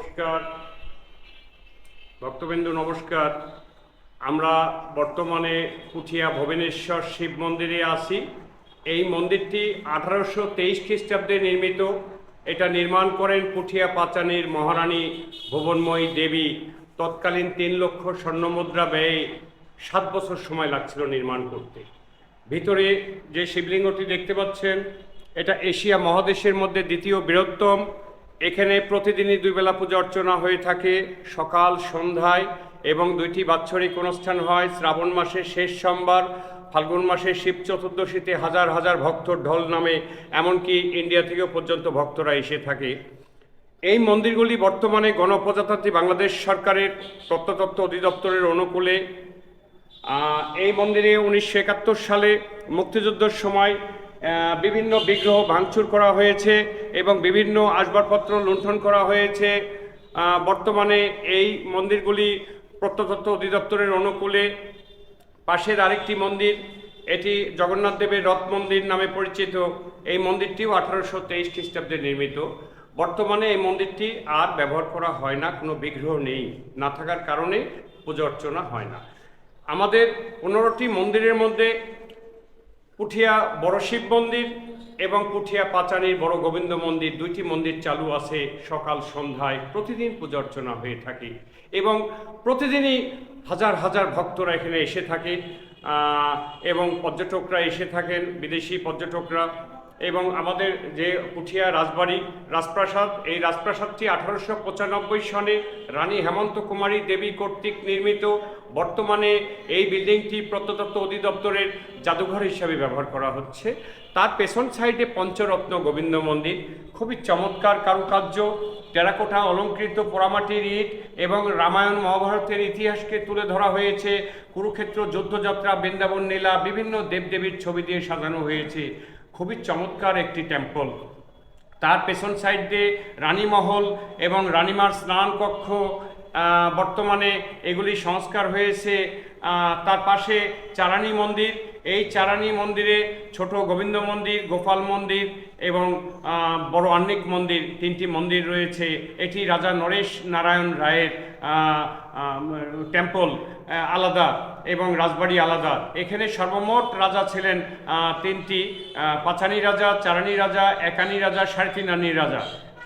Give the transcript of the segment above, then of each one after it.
নমস্কার। ভক্তবিন্দু, নমস্কার। আমরা বর্তমানে পুঠিয়া ভুবনেশ্বর শিব মন্দিরে আছি। এই মন্দিরটি আঠারোশো তেইশ খ্রিস্টাব্দে নির্মিত। এটা নির্মাণ করেন পুঠিয়া পাচানির মহারানী ভুবনময়ী দেবী। তৎকালীন তিন লক্ষ স্বর্ণমুদ্রা ব্যয়ে সাত বছর সময় লাগছিল নির্মাণ করতে। ভিতরে যে শিবলিঙ্গটি দেখতে পাচ্ছেন, এটা এশিয়া মহাদেশের মধ্যে দ্বিতীয় বৃহত্তম। এখানে প্রতিদিনই দুই বেলা পূজা অর্চনা হয়ে থাকে। সকাল, সন্ধ্যায় এবং দুইটি বাৎসরিক অনুষ্ঠান হয়। শ্রাবণ মাসের শেষ সোমবার, ফাল্গুন মাসের শিব চতুর্দশীতে হাজার হাজার ভক্ত ঢল নামে, এমনকি ইন্ডিয়া থেকেও পর্যন্ত ভক্তরা এসে থাকে। এই মন্দিরগুলি বর্তমানে গণপ্রজাতন্ত্রী বাংলাদেশ সরকারের প্রত্নতত্ত্ব অধিদপ্তরের অনুকূলে। এই মন্দিরে উনিশশো একাত্তর সালে মুক্তিযুদ্ধের সময় বিভিন্ন বিগ্রহ ভাঙচুর করা হয়েছে এবং বিভিন্ন আসবাবপত্র লুণ্ঠন করা হয়েছে। বর্তমানে এই মন্দিরগুলি প্রত্নতত্ত্ব অধিদপ্তরের অনুকূলে। পাশের আরেকটি মন্দির, এটি জগন্নাথ দেবের রথ মন্দির নামে পরিচিত। এই মন্দিরটিও আঠারোশো তেইশ খ্রিস্টাব্দে নির্মিত। বর্তমানে এই মন্দিরটি আর ব্যবহার করা হয় না, কোনো বিগ্রহ নেই, না থাকার কারণে পুজো অর্চনা হয় না। আমাদের পনেরোটি মন্দিরের মধ্যে পুঠিয়া বড় শিব মন্দির এবং পুঠিয়া পাচানির বড় গোবিন্দ মন্দির, দুইটি মন্দির চালু আছে সকাল সন্ধ্যায়। প্রতিদিন পূজা অর্চনা হয়ে থাকে এবং প্রতিদিনই হাজার হাজার ভক্তরা এখানে এসে থাকে। এবং পর্যটকরা এসে থাকেন, বিদেশি পর্যটকরা। এবং আমাদের যে পুঠিয়া রাজবাড়ি, রাজপ্রাসাদ, এই রাজপ্রাসাদটি আঠারোশো পঁচানব্বই সনে রানী হেমন্ত কুমারী দেবী কর্তৃক নির্মিত। বর্তমানে এই বিল্ডিংটি প্রত্নতত্ত্ব অধিদপ্তরের জাদুঘর হিসাবে ব্যবহার করা হচ্ছে। তার পেছন সাইডে পঞ্চরত্ন গোবিন্দ মন্দির, খুবই চমৎকার কারুকার্য, টেরাকোটা অলঙ্কৃত পোড়ামাটির ইট এবং রামায়ণ মহাভারতের ইতিহাসকে তুলে ধরা হয়েছে। কুরুক্ষেত্র, যুদ্ধযাত্রা, বৃন্দাবন নীলা বিভিন্ন দেবদেবীর ছবি দিয়ে সাজানো হয়েছে। খুবই চমৎকার একটি টেম্পল তার পেছন সাইড দিয়ে রানীমহল এবং রানীমার স্নান কক্ষ বর্তমানে এগুলি সংস্কার হয়েছে। তার পাশে চারানি মন্দির এই চারানি মন্দিরে ছোট গোবিন্দ মন্দির, গোপাল মন্দির এবং বড় আন্নিক মন্দির তিনটি মন্দির রয়েছে। এটি রাজা নরেশ নারায়ণ রায়ের টেম্পল আলাদা এবং রাজবাড়ি আলাদা। এখানে সর্বমোট রাজা ছিলেন তিনটি পাঁচানি রাজা, চারানি রাজা, একানি রাজা সাড়ে রাজা।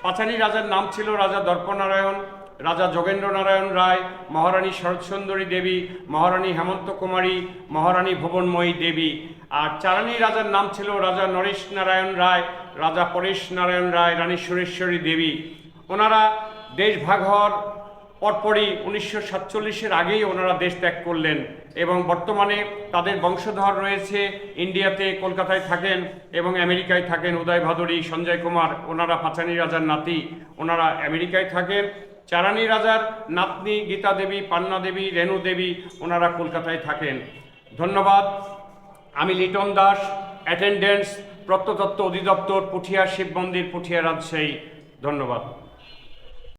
পাঁচানি রাজার নাম ছিল রাজা দর্পনারায়ণ রাজা যোগেন্দ্র নারায়ণ রায়, মহারানী শরৎসুন্দরী দেবী, মহারানী হেমন্ত কুমারী, মহারানী ভুবনময়ী দেবী। আর চারানি রাজার নাম ছিল রাজা নরেশ নারায়ণ রায়, রাজা পরেশ নারায়ণ রায়, রানী সুরেশ্বরী দেবী। ওনারা দেশ ভাগ হওয়ার পরপরই উনিশশো সাতচল্লিশের আগেই ওনারা দেশ ত্যাগ করলেন এবং বর্তমানে তাদের বংশধর রয়েছে, ইন্ডিয়াতে কলকাতায় থাকেন এবং আমেরিকায় থাকেন উদয় ভাদুরী, সঞ্জয় কুমার। ওনারা পাঁচানি রাজার নাতি, ওনারা আমেরিকায় থাকেন চারানি রাজার নাতনি গীতা দেবী, পান্না দেবী, রেণু দেবী, ওনারা কলকাতায় থাকেন। ধন্যবাদ। আমি লিটন দাস অ্যাটেন্ডেন্স প্রত্নতত্ত্ব অধিদপ্তর, পুঠিয়া শিব মন্দির, পুঠিয়া রাজশাহী। ধন্যবাদ।